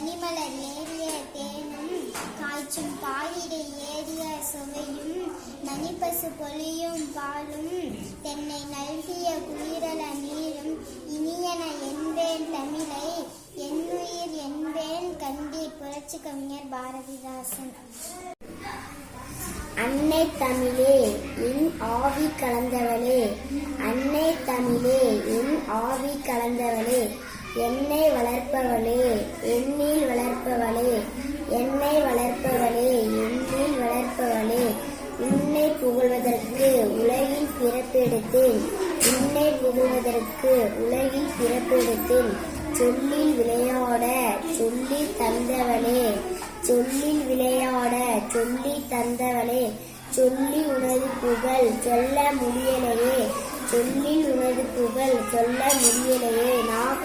கனிமலர் ஏறிய தேனும் காய்ச்சும் பாலிடை ஏறிய சுவையும் மணிப்பசு பொழியும் பாலும் தென்னை நல்கிய குளிரல நீரும் இனியன என்பேன் தமிழை என்னுயிர் என்பேன் கண்டி புரட்சி கவிஞர் பாரதிதாசன். அன்னை தமிழே என் ஆவி கலந்தவளே அன்னை தமிழே என் ஆவி கலந்தவளே என்னை வளர்ப்பவளே என் புகழ்வதற்கு உலகில் பிறப்பெடுத்தேன். உன்னை புகழ்வதற்கு உலகில் பிறப்பெடுத்தேன். சொல்லில் விளையாட சொல்லி தந்தவனே. சொல்லில் விளையாட சொல்லி தந்தவனே. சொல்லி உனது புகழ் சொல்ல முடியலையே. சொல்லில் உனது புகழ் சொல்ல முடியலையே. நான்